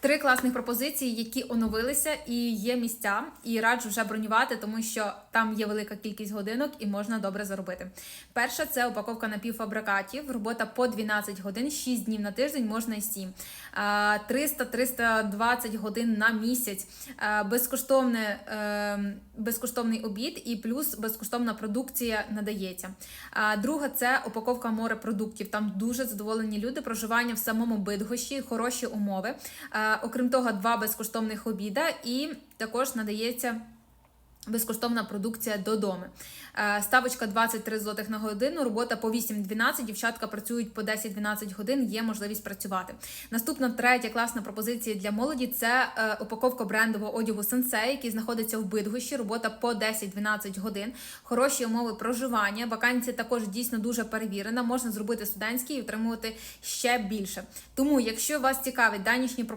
Три класних пропозиції, які оновилися, і є місця, і раджу вже бронювати, тому що там є велика кількість годинок і можна добре заробити. Перша це упаковка напівфабрикатів, робота по 12 годин, 6 днів на тиждень, можна і 7. 300-320 годин на місяць, безкоштовне, е, безкоштовний обід і плюс безкоштовна продукція надається. А Друга це упаковка морепродуктів. Там дуже задоволені люди, проживання в самому Бидгощі, хороші умови. Окрім того, два безкоштовних обіда і також надається. Безкоштовна продукція додому. Е, Ставочка 23 злотих на годину, робота по 8-12, дівчатка працюють по 10-12 годин, є можливість працювати. Наступна третя класна пропозиція для молоді це е, упаковка брендового одягу Sensei, який знаходиться в Бидгощі, робота по 10-12 годин, хороші умови проживання. Вакансія також дійсно дуже перевірена, можна зробити студентський і отримувати ще більше. Тому, якщо вас цікавить данішні пропозиції,